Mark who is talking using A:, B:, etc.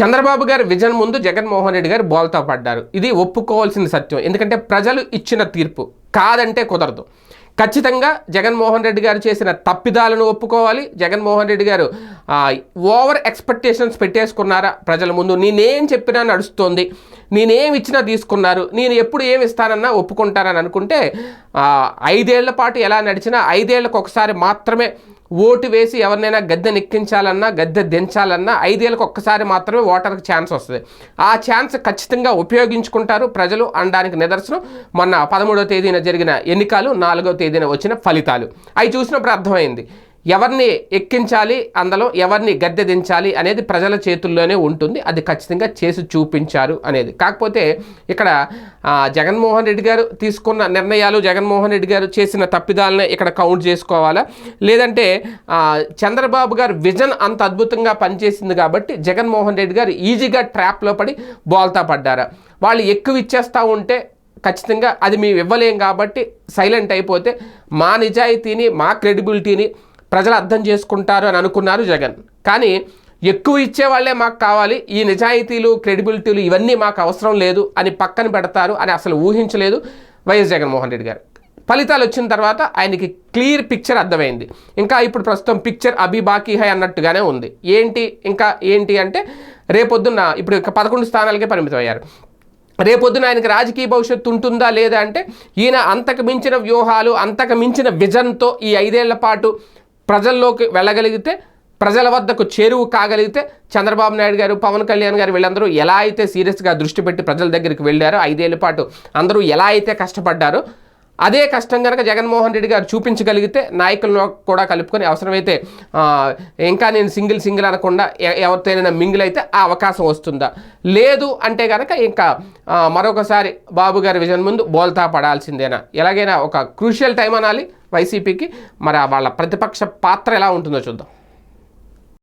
A: చంద్రబాబు గారి విజన్ ముందు జగన్మోహన్ రెడ్డి గారు బోల్తా పడ్డారు. ఇది ఒప్పుకోవాల్సిన సత్యం. ఎందుకంటే ప్రజలు ఇచ్చిన తీర్పు కాదంటే కుదరదు. ఖచ్చితంగా జగన్మోహన్ రెడ్డి గారు చేసిన తప్పిదాలను ఒప్పుకోవాలి. జగన్మోహన్ రెడ్డి గారు ఓవర్ ఎక్స్పెక్టేషన్స్ పెట్టేసుకున్నారా ప్రజల ముందు? నేనేం చెప్పినా నడుస్తోంది. నేనేం ఇచ్చినా తీసుకున్నారు. నేను ఎప్పుడు ఏమి ఇస్తానన్నా ఒప్పుకుంటానని అనుకుంటే ఐదేళ్ళ పాటు ఎలా నడిచినా ఐదేళ్ళకు ఒకసారి మాత్రమే ఓటు వేసి ఎవరినైనా గద్దె నెక్కించాలన్నా గద్దె దించాలన్నా ఐదేళ్ళకి ఒక్కసారి మాత్రమే ఓటర్కి ఛాన్స్ వస్తుంది. ఆ ఛాన్స్ ఖచ్చితంగా ఉపయోగించుకుంటారు ప్రజలు అనడానికి నిదర్శనం. మొన్న పదమూడవ తేదీన జరిగిన ఎన్నికలు నాలుగవ తేదీన వచ్చిన ఫలితాలు. అవి చూసినప్పుడు అర్థమైంది. ఎవరిని ఎక్కించాలి అందులో ఎవరిని గద్దె దించాలి అనేది ప్రజల చేతుల్లోనే ఉంటుంది. అది ఖచ్చితంగా చేసి చూపించారు అనేది. కాకపోతే ఇక్కడ జగన్మోహన్ రెడ్డి గారు తీసుకున్న నిర్ణయాలు జగన్మోహన్ రెడ్డి గారు చేసిన తప్పిదాలను ఇక్కడ కౌంట్ చేసుకోవాలా? లేదంటే చంద్రబాబు గారు విజన్ అంత అద్భుతంగా పనిచేసింది కాబట్టి జగన్మోహన్ రెడ్డి గారు ఈజీగా ట్రాప్లో పడి బోల్తా పడ్డారా? వాళ్ళు ఎక్కువ ఇచ్చేస్తూ ఉంటే ఖచ్చితంగా అది మేము ఇవ్వలేం కాబట్టి సైలెంట్ అయిపోతే మా నిజాయితీని మా క్రెడిబిలిటీని ప్రజలు అర్థం చేసుకుంటారు అని అనుకున్నారు జగన్. కానీ ఎక్కువ ఇచ్చే వాళ్ళే మాకు కావాలి ఈ నిజాయితీలు క్రెడిబిలిటీలు ఇవన్నీ మాకు అవసరం లేదు అని పక్కన పెడతారు అని అసలు ఊహించలేదు వైఎస్ జగన్మోహన్ రెడ్డి గారు. ఫలితాలు వచ్చిన తర్వాత ఆయనకి క్లియర్ పిక్చర్ అర్థమైంది. ఇంకా ఇప్పుడు ప్రస్తుతం పిక్చర్ అభి బాకీ హై అన్నట్టుగానే ఉంది. ఏంటి? ఇంకా ఏంటి అంటే రేపొద్దున్న ఇప్పుడు పదకొండు స్థానాలకే పరిమితం అయ్యారు రేపొద్దున ఆయనకి రాజకీయ భవిష్యత్తు ఉంటుందా లేదా అంటే ఈయన అంతకు మించిన వ్యూహాలు అంతకు మించిన విజన్తో ఈ ఐదేళ్ళ పాటు ప్రజల్లోకి వెళ్ళగలిగితే ప్రజల వద్దకు చేరువు కాగలిగితే చంద్రబాబు నాయుడు గారు పవన్ కళ్యాణ్ గారు వీళ్ళందరూ ఎలా అయితే సీరియస్గా దృష్టి పెట్టి ప్రజల దగ్గరికి వెళ్ళారో ఐదేళ్ళ పాటు అందరూ ఎలా అయితే కష్టపడ్డారో అదే కష్టం కనుక జగన్మోహన్ రెడ్డి గారు చూపించగలిగితే నాయకులను కూడా కలుపుకొని అవసరమైతే ఇంకా నేను సింగిల్ సింగిల్ అనకుండా ఎ- ఎవరితోనైనా మింగిల్ అయితే ఆ అవకాశం వస్తుందా? లేదు అంటే కనుక ఇంకా మరొకసారి బాబు గారి విజన్ ముందు బోల్తా పడాల్సిందేనా? ఎలాగైనా ఒక క్రూషియల్ టైం అనాలి వైసీపీకి. మరి ఆ వాళ్ళ ప్రతిపక్ష పాత్ర ఎలా ఉంటుందో చూద్దాం.